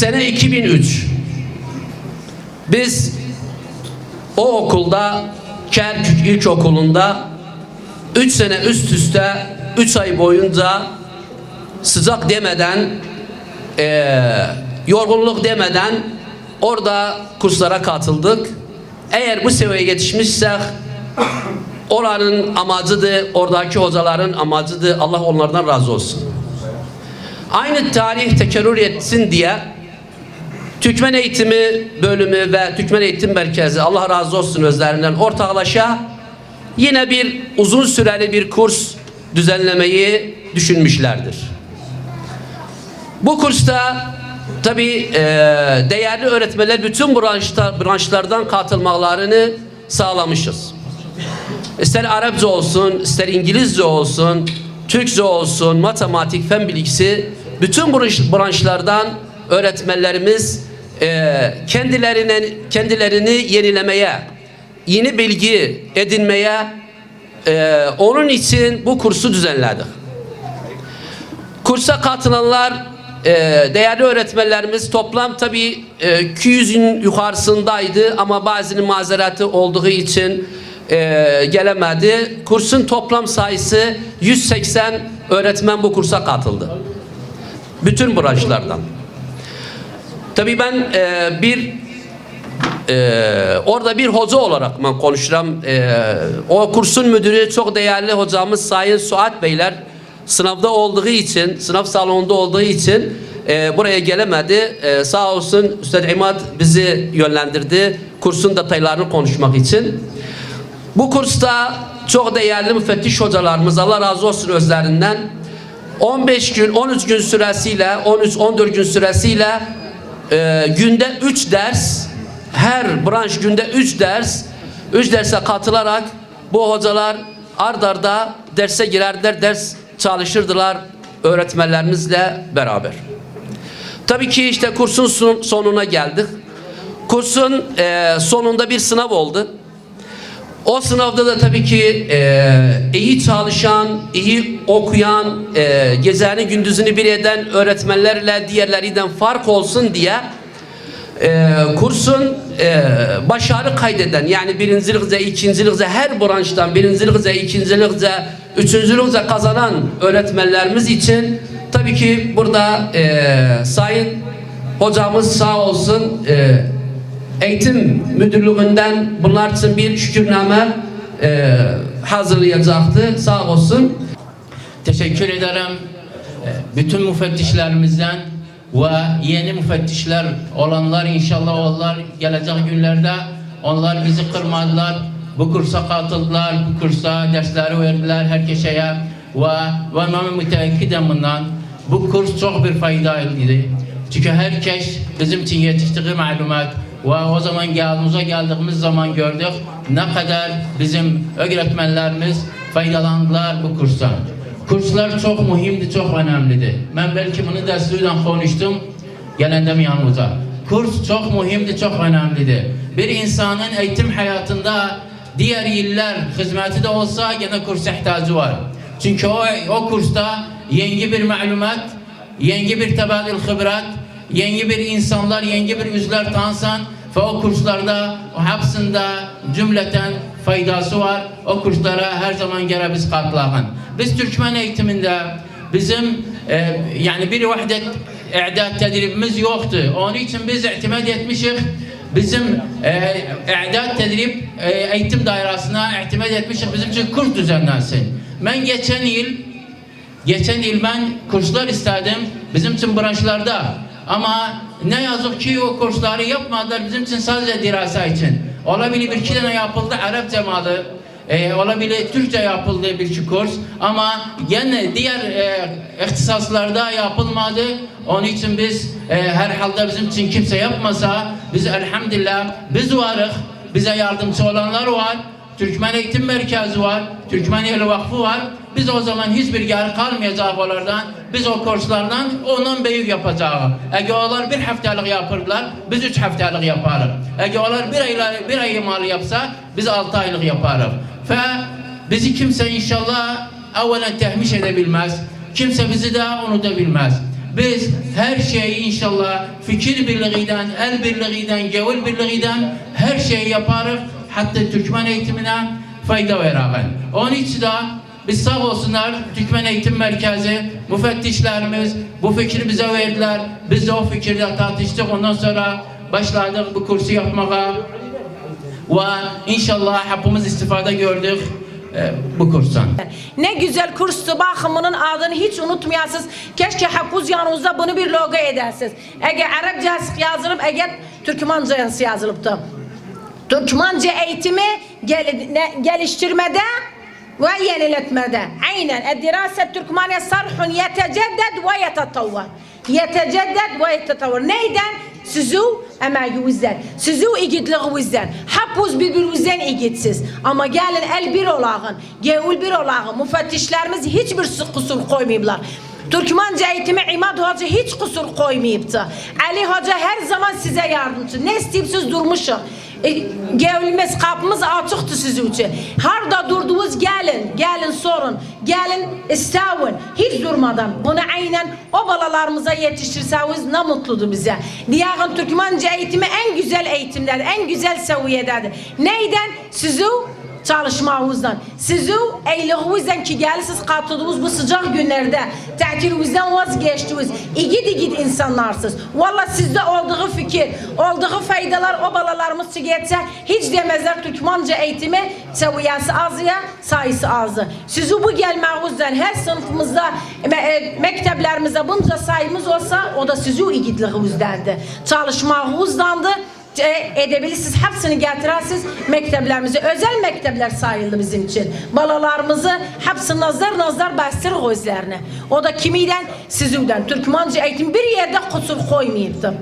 Sene 2003 biz o okulda Kerkük İlkokulu'nda 3 sene üst üste 3 ay boyunca sıcak demeden eee, yorgunluk demeden orada kurslara katıldık. Eğer bu seviyeye yetişmişsek oranın amacıdır, oradaki hocaların amacıdır. Allah onlardan razı olsun. Aynı tarih tekerrür etsin diye Türkmen Eğitimi Bölümü ve Türkmen Eğitim Merkezi Allah razı olsun özlerinden ortaklaşa yine bir uzun süreli bir kurs düzenlemeyi düşünmüşlerdir. Bu kursta tabi değerli öğretmenler bütün branşta, branşlardan katılmalarını sağlamışız. İster Arapça olsun, ister İngilizce olsun, Türkçe olsun, matematik, fen bilgisi bütün branş- branşlardan öğretmenlerimiz e, kendilerine kendilerini yenilemeye, yeni bilgi edinmeye e, onun için bu kursu düzenledik. Kursa katılanlar e, değerli öğretmenlerimiz toplam tabi e, 200'ün yukarısındaydı ama bazının mazereti olduğu için e, gelemedi. Kursun toplam sayısı 180 öğretmen bu kursa katıldı. Bütün branşlardan. Tabii ben e, bir e, orada bir hoca olarak ben konuşuram. E, o kursun müdürü çok değerli hocamız Sayın Suat Beyler sınavda olduğu için, sınav salonunda olduğu için e, buraya gelemedi. E, sağ olsun Üstad İmad bizi yönlendirdi kursun detaylarını konuşmak için. Bu kursta çok değerli müfettiş hocalarımız Allah razı olsun özlerinden 15 gün 13 gün süresiyle 13-14 gün süresiyle e, günde 3 ders her branş günde 3 ders 3 derse katılarak bu hocalar ard arda derse girerler ders çalışırdılar öğretmenlerimizle beraber. Tabii ki işte kursun son- sonuna geldik. Kursun e, sonunda bir sınav oldu. O sınavda da tabii ki e, iyi çalışan, iyi okuyan, e, geceni gündüzünü bir eden öğretmenlerle diğerlerinden fark olsun diye e, kursun e, başarı kaydeden yani birincilikse, ikincilikse her branştan birincilikse, ikincilikse, üçüncülükse kazanan öğretmenlerimiz için tabii ki burada e, sayın hocamız sağ olsun e, eğitim müdürlüğünden bunlar için bir şükürname e, hazırlayacaktı. Sağ olsun. Teşekkür ederim. Ee, Bütün müfettişlerimizden ve yeni müfettişler olanlar inşallah onlar gelecek günlerde onlar bizi kırmadılar. Bu kursa katıldılar, bu kursa dersleri verdiler herkese ve ve ben müteakkidim bundan. Bu kurs çok bir faydalıydı. Çünkü herkes bizim için yetiştiği malumat ve o zaman geldiğimize geldiğimiz zaman gördük ne kadar bizim öğretmenlerimiz faydalandılar bu kurstan. Kurslar çok mühimdi, çok önemliydi. Ben belki bunu sizinle konuştum, gelendim yanımıza. Kurs çok mühimdi, çok önemliydi. Bir insanın eğitim hayatında diğer yıllar hizmeti de olsa gene kursa ihtiyacı var. Çünkü o, o kursta yeni bir malumat, yeni bir tebadül hibrat, yeni bir insanlar, yeni bir yüzler tanısan ve o kurslarda o hepsinde cümleten faydası var. O kurslara her zaman göre biz katılın. Biz Türkmen eğitiminde bizim e, yani bir vahdet i'dad tedribimiz yoktu. Onun için biz itimat etmişik. Bizim e, i'dad tedrib e, eğitim dairesine itimat etmişik. Bizim için kurs düzenlensin. Ben geçen yıl Geçen yıl ben kurslar istedim bizim için branşlarda. Ama ne yazık ki o kursları yapmadılar bizim için sadece dirasa için. Olabilir bir iki tane yapıldı Arapça malı. E, olabilir Türkçe yapıldı bir iki kurs ama gene diğer e, ihtisaslarda yapılmadı. Onun için biz e, herhalde bizim için kimse yapmasa biz elhamdülillah biz varız. Bize yardımcı olanlar var. Türkmen Eğitim Merkezi var, Türkmen Yolu Vakfı var. Biz o zaman hiçbir yer kalmayacak onlardan. Biz o kurslardan onun büyük yapacağız. Eğer onlar bir haftalık yapırlar, biz üç haftalık yaparız. Eğer onlar bir ay, bir ay mal yapsa, biz altı aylık yaparız. Ve bizi kimse inşallah evvelen tehmiş edebilmez. Kimse bizi de unutabilmez. biz her şeyi inşallah fikir birliğiyle, el birliğiyle, gavul birliğiyle her şeyi yaparız. Hatta Türkmen eğitimine fayda veririz. Onun için de biz sağ olsunlar Türkmen Eğitim Merkezi müfettişlerimiz bu fikri bize verdiler. Biz de o fikirde tartıştık. Ondan sonra başladık bu kursu yapmaya. Ve inşallah hepimiz istifade gördük e, bu kurstan. Ne güzel kurstu bakımının adını hiç unutmayasınız. Keşke hepiniz yanınızda bunu bir logo edersiniz. Eğer Arapça yazılıp, eğer Türkmenca yazılıptı. Türkmence eğitimi gel geliştirmede ve yeniletmede. Aynen. Eddirase Türkmeniye sarhun yetecedded ve yetetavvar. Yetecedded ve yetetavvar. Neyden? Sizi emeğinizden, sizi igidliğinizden, hepiniz birbirinizden igitsiz. Ama gelin el bir olağın, gevul bir olağın, müfettişlerimiz hiçbir kusur koymayıblar. Türkmenci eğitimi İmad Hoca hiç kusur koymayıptı. Ali Hoca her zaman size yardımcı. Ne isteyip siz durmuşsun. E, Gevlimiz, kapımız açıktı sizin için. Harda durduğunuz gelin, gelin sorun, gelin istavun. Hiç durmadan bunu aynen o balalarımıza yetiştirseniz ne mutludur bize. Diyağın Türkmence eğitimi en güzel eğitimler, en güzel seviyededir. Neyden? Sizi çalışmağınızdan, sizi eylığınızdan ki gelirsiniz katıldığınız bu sıcak günlerde tatilinizden vazgeçtiniz. İgid igid insanlarsınız. Valla sizde olduğu fikir, olduğu faydalar o balalarımız için geçse hiç demezler Türkmence eğitimi seviyesi az sayısı azı. Sizi bu gelmağınızdan her sınıfımızda me mekteplerimizde bunca sayımız olsa o da sizi igidliğinizdendir. Çalışmağınızdandır e, edebilirsiniz. Hepsini getirirsiniz mekteplerimize. Özel mektepler sayıldı bizim için. Balalarımızı hepsi nazar nazar bastır gözlerini. O da kimiden? Sizden. Türkmence eğitim bir yerde kusur koymayıptı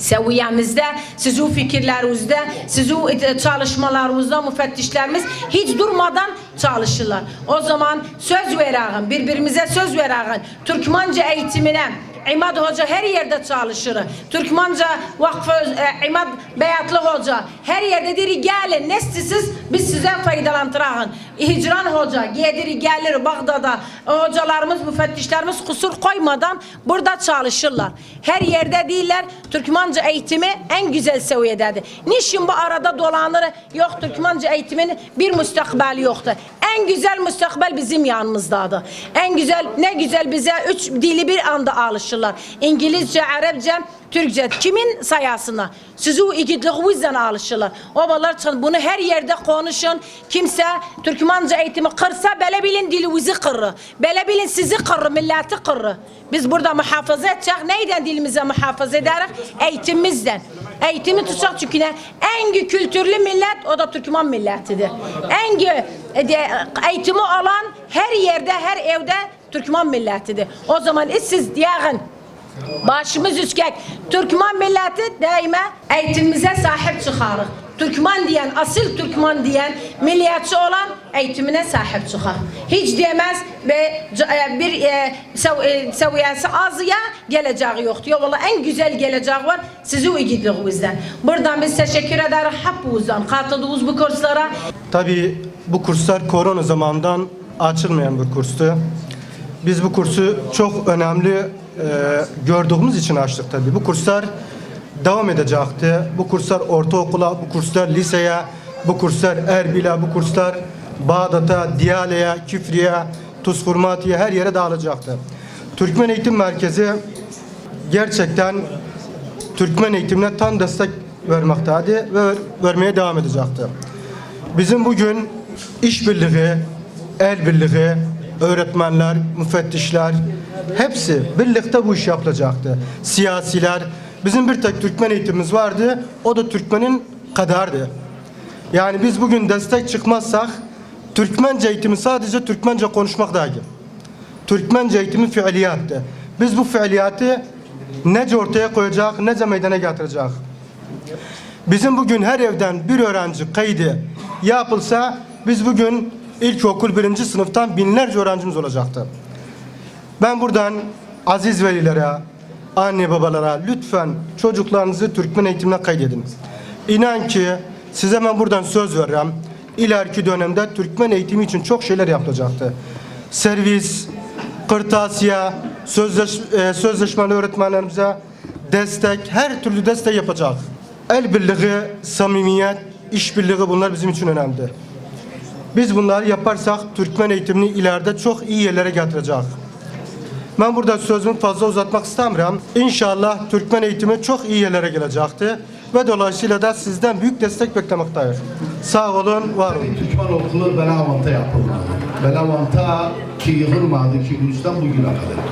seviyemizde, sizin fikirlerinizde, sizin e, çalışmalarınızda müfettişlerimiz hiç durmadan çalışırlar. O zaman söz verelim, birbirimize söz verelim. Türkmence eğitimine İmad Hoca her yerde çalışır. Türkmenca Vakfı e, İmad Beyatlı Hoca her yerde diri gelin nestisiz biz size faydalandırağın. Hicran Hoca gediri gelir Bağdat'a hocalarımız müfettişlerimiz kusur koymadan burada çalışırlar. Her yerde değiller Türkmenca eğitimi en güzel seviyededir. Niçin bu arada dolanır yok Türkmenca eğitimin bir müstakbeli yoktur. En güzel müstakbel bizim yanımızdadır. En güzel ne güzel bize üç dili bir anda alışırlar. İngilizce, Arapça, Türkçe kimin sayasına? Sizi igidliğinizden alışırlar. Obalar bunu her yerde konuşun. Kimse Türkmence eğitimi kırsa bele bilin dilinizi kırır. Bele bilin sizi kırır, milleti kırır. Biz burada muhafaza edecek. Neyden dilimize muhafaza ederiz? Eğitimimizden. Eğitimi tutacak çünkü ne? En kültürlü millet o da Türkmen milletidir. En e, eğitimi olan her yerde, her evde Türkmen milletidir. O zaman siz diyağın Başımız üskek. Türkmen milleti daima eğitimimize sahip çıkarır. Türkmen diyen, asıl Türkmen diyen milliyetçi olan eğitimine sahip çıkar. Hiç diyemez ve e, bir e, sev, e, seviyesi az ya geleceği yoktu. Ya valla en güzel geleceği var sizi ilgiliğinizden. Buradan biz teşekkür ederiz hepinizden katıldığınız bu kurslara. Tabii bu kurslar korona zamandan açılmayan bir kurstu. Biz bu kursu çok önemli e, gördüğümüz için açtık tabii. Bu kurslar devam edecekti. Bu kurslar ortaokula, bu kurslar liseye, bu kurslar Erbil'e, bu kurslar Bağdat'a, Diyale'ye, Küfriye, Tuzkurmati'ye her yere dağılacaktı. Türkmen Eğitim Merkezi gerçekten Türkmen eğitimine tam destek vermekteydi ve vermeye devam edecekti. Bizim bugün işbirliği, el birliği, öğretmenler, müfettişler hepsi birlikte bu iş yapılacaktı. Siyasiler, bizim bir tek Türkmen eğitimimiz vardı, o da Türkmenin kaderdi. Yani biz bugün destek çıkmazsak Türkmence eğitimi sadece Türkmence konuşmak değil. Türkmence eğitimi fiiliyattı. Biz bu fiiliyatı nece ortaya koyacak, nece meydana getirecek. Bizim bugün her evden bir öğrenci kaydı yapılsa biz bugün ilkokul birinci sınıftan binlerce öğrencimiz olacaktı. Ben buradan aziz velilere, anne babalara lütfen çocuklarınızı Türkmen eğitimine kaydedin. İnan ki size ben buradan söz veririm. İleriki dönemde Türkmen eğitimi için çok şeyler yapılacaktı. Servis, kırtasiye, sözleş, e, sözleşmeli öğretmenlerimize destek, her türlü destek yapacak. El birliği, samimiyet, işbirliği bunlar bizim için önemli. Biz bunları yaparsak Türkmen eğitimini ileride çok iyi yerlere getirecek. Ben burada sözümü fazla uzatmak istemiyorum. İnşallah Türkmen eğitimi çok iyi yerlere gelecektir. Ve dolayısıyla da sizden büyük destek beklemekteyiz. Sağ olun, var olun. Türkmen okulu Belavant'a yapılmadı. Belavant'a ki yığılmadı ki Gülüstan bugüne kadar.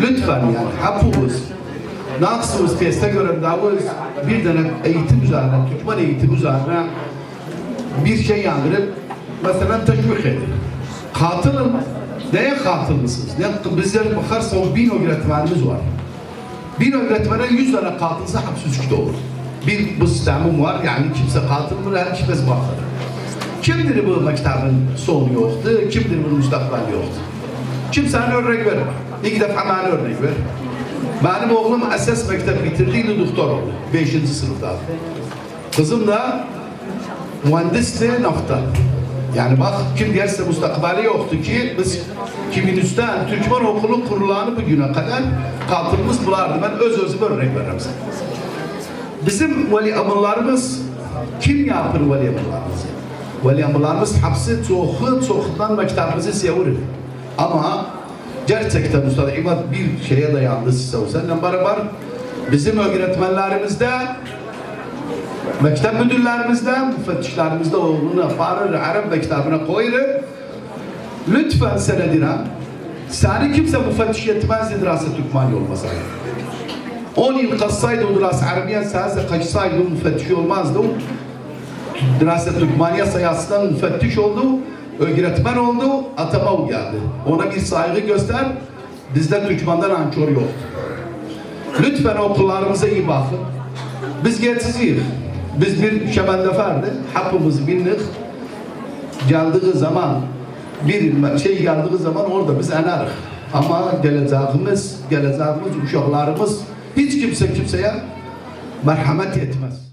Lütfen yani hepimiz Naksımız teste göre davuz bir tane eğitim üzerine, Türkmen eğitim üzerine bir şey yandırıp mesela teşvik edin. Katılın. Neye katıl mısınız? Ne, bizler bakarsa o bin öğretmenimiz var. Bir öğretmene yüz tane katılsa suçta olur. Bir bu sistemim var yani kimse katılmıyor, herkes bakır. Kimdir bu mektebin sonu yoktu, kimdir bu müstakbel yoktu? Kimsenin örnek verme. İlk defa bana örnek ver. Benim oğlum esas mektep bitirdiğinde doktor oldu. Beşinci sınıfta. Kızım da mühendisti nafta. Yani bak kim derse müstakbeli yoktu ki biz 2003'ten Türkmen okulu kurulanı bugüne kadar katılımız bulardı. Ben öz özüme örnek veririm sana. Bizim veli amıllarımız kim yapır veli amıllarımızı? Veli amıllarımız hapsi çoğu çoğundan mektebimizi seviyor. Ama gerçekten Usta İmad bir şeye dayandı size. Seninle beraber bizim öğretmenlerimizde mektep müdürlerimizden, müfettişlerimizde oğlunu aparır, Arap mektebine koyur. Lütfen senedine seni kimse müfettiş yetmezdi dirasa Türkmani olmasa. 10 yıl kaçsaydı o dirasa Arabiyan sayesinde kaçsaydı o müfettiş olmazdı. Dirasa Türkmaniye sayısından müfettiş oldu, öğretmen oldu, atama geldi. Ona bir saygı göster, bizde Türkmen'den ankör yoktu. Lütfen okullarımıza iyi bakın. Biz geçiziyiz. Biz bir şebendeferdi. Hepimiz bindik. Geldiği zaman bir şey geldiği zaman orada biz enerik. Ama geleceğimiz, geleceğimiz uşaklarımız hiç kimse kimseye merhamet etmez.